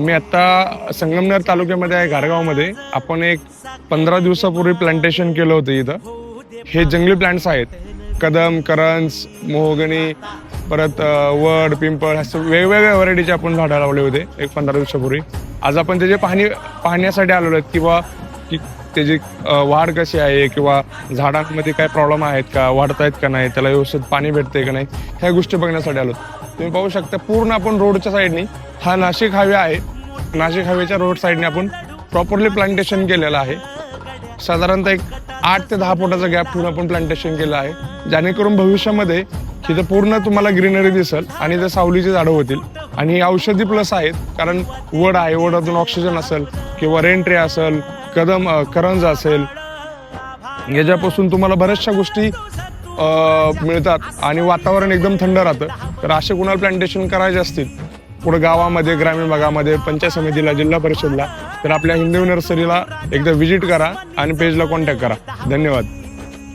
मी आता संगमनेर तालुक्यामध्ये आहे घारगावमध्ये आपण एक पंधरा दिवसापूर्वी प्लांटेशन केलं होतं इथं. हे जंगली प्लांट्स आहेत. कदम करंज मोहगणी परत वड पिंपळ असं वेगवेगळ्या व्हरायटीचे आपण झाडं लावले होते एक पंधरा दिवसापूर्वी. आज आपण त्याचे पाहणी पाहण्यासाठी आलेलो आहेत किंवा की त्याची वाढ कशी आहे किंवा झाडांमध्ये काय प्रॉब्लेम आहेत का वाढत आहेत का नाही त्याला व्यवस्थित पाणी भेटते का नाही ह्या गोष्टी बघण्यासाठी आलो. तुम्ही पाहू शकता पूर्ण आपण रोडच्या साईडनी हा नाशिक हायवे आहे. नाशिक हायवेच्या रोड साईडने आपण प्रॉपरली प्लांटेशन केलेलं आहे. साधारणतः एक आठ ते दहा फुटाचा गॅप ठेवून आपण प्लांटेशन केलं आहे. जेणेकरून भविष्यामध्ये तिथं पूर्ण तुम्हाला ग्रीनरी दिसेल आणि ते सावलीची झाडं होतील. आणि ही औषधी प्लस आहेत कारण वड आहे वडातून ऑक्सिजन असेल किंवा रेन असेल कदम करंज असेल. याच्यापासून तुम्हाला बऱ्याचशा गोष्टी मिळतात आणि वातावरण एकदम थंड राहतं. तर असे कुणाला प्लांटेशन करायचे असतील पुढे गावामध्ये ग्रामीण भागामध्ये पंचायत समितीला जिल्हा परिषदला तर आपल्या हिंदू नर्सरीला एकदा व्हिजिट करा आणि पेजला कॉन्टॅक्ट करा. धन्यवाद.